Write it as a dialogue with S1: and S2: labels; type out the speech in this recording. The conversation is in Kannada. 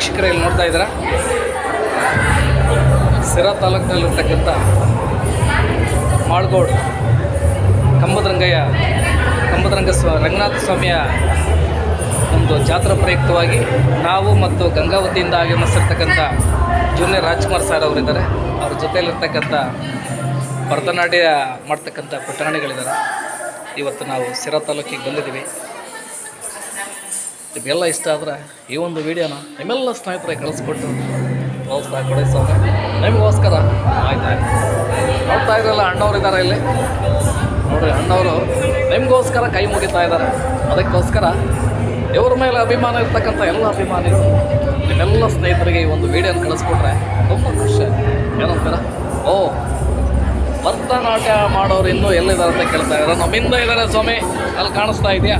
S1: ವೀಕ್ಷಕರೇ ಇಲ್ಲಿ ನೋಡ್ತಾ ಇದ್ದೀರಾ. ಸಿರಾ ತಾಲೂಕಿನಲ್ಲಿರ್ತಕ್ಕಂಥ ಮಾಳ್ಗೋಡ್ ಕಂಬದರಂಗಯ್ಯ, ಕಂಬದರಂಗ ಸ್ವ, ರಂಗನಾಥ ಸ್ವಾಮಿಯ ಒಂದು ಜಾತ್ರಾ ಪ್ರಯುಕ್ತವಾಗಿ ನಾವು ಮತ್ತು ಗಂಗಾವತಿಯಿಂದ ಆಗಮಿಸಿರ್ತಕ್ಕಂಥ ಜೂನಿಯರ್ ರಾಜ್ಕುಮಾರ್ ಸರ್ ಅವರಿದ್ದಾರೆ. ಅವ್ರ ಜೊತೆಯಲ್ಲಿರ್ತಕ್ಕಂಥ ಭರತನಾಟ್ಯ ಮಾಡ್ತಕ್ಕಂಥ ಪುಟಾಣಿಗಳಿದ್ದಾರೆ ಇವತ್ತು ನಾವು ಸಿರಾ ತಾಲೂಕಿಗೆ ಬಂದಿದ್ದೀವಿ. ನಿಮಗೆಲ್ಲ ಇಷ್ಟ ಆದರೆ ಈ ಒಂದು ವಿಡಿಯೋನ ನಿಮ್ಮೆಲ್ಲ ಸ್ನೇಹಿತರಿಗೆ ಕಳಿಸ್ಕೊಟ್ಟು ಪ್ರೋತ್ಸಾಹ ಕೊಡಿಸೋಣ ನಿಮಗೋಸ್ಕರ ಆಯ್ತಾ? ಆಯ್ತು ನೋಡ್ತಾ ಇದ್ರಲ್ಲ ಅಣ್ಣವ್ರು ಇದ್ದಾರೆ ಇಲ್ಲಿ. ನೋಡ್ರಿ ಅಣ್ಣವರು ನಿಮಗೋಸ್ಕರ ಕೈ ಮುಗಿತಾ ಇದ್ದಾರೆ ಅದಕ್ಕೋಸ್ಕರ ಇವ್ರ ಮೇಲೆ ಅಭಿಮಾನ ಇರ್ತಕ್ಕಂಥ ಎಲ್ಲ ಅಭಿಮಾನಿಗಳು ನಿಮ್ಮೆಲ್ಲ ಸ್ನೇಹಿತರಿಗೆ ಈ ಒಂದು ವಿಡಿಯೋನ ಕಳಿಸ್ಕೊಟ್ರೆ ತುಂಬ ಖುಷಿ ಏನಂತೀರ? ಓ, ಭರತನಾಟ್ಯ ಮಾಡೋರು ಇನ್ನೂ ಎಲ್ಲಿದ್ದಾರೆ ಅಂತ ಕೇಳ್ತಾ ಇದ್ದಾರೆ. ನಮ್ಮಿಂದ ಇದ್ದಾರೆ ಸ್ವಾಮಿ. ಅಲ್ಲಿ ಕಾಣಿಸ್ತಾ ಇದೆಯಾ?